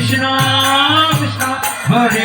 Krishna Krishna Hare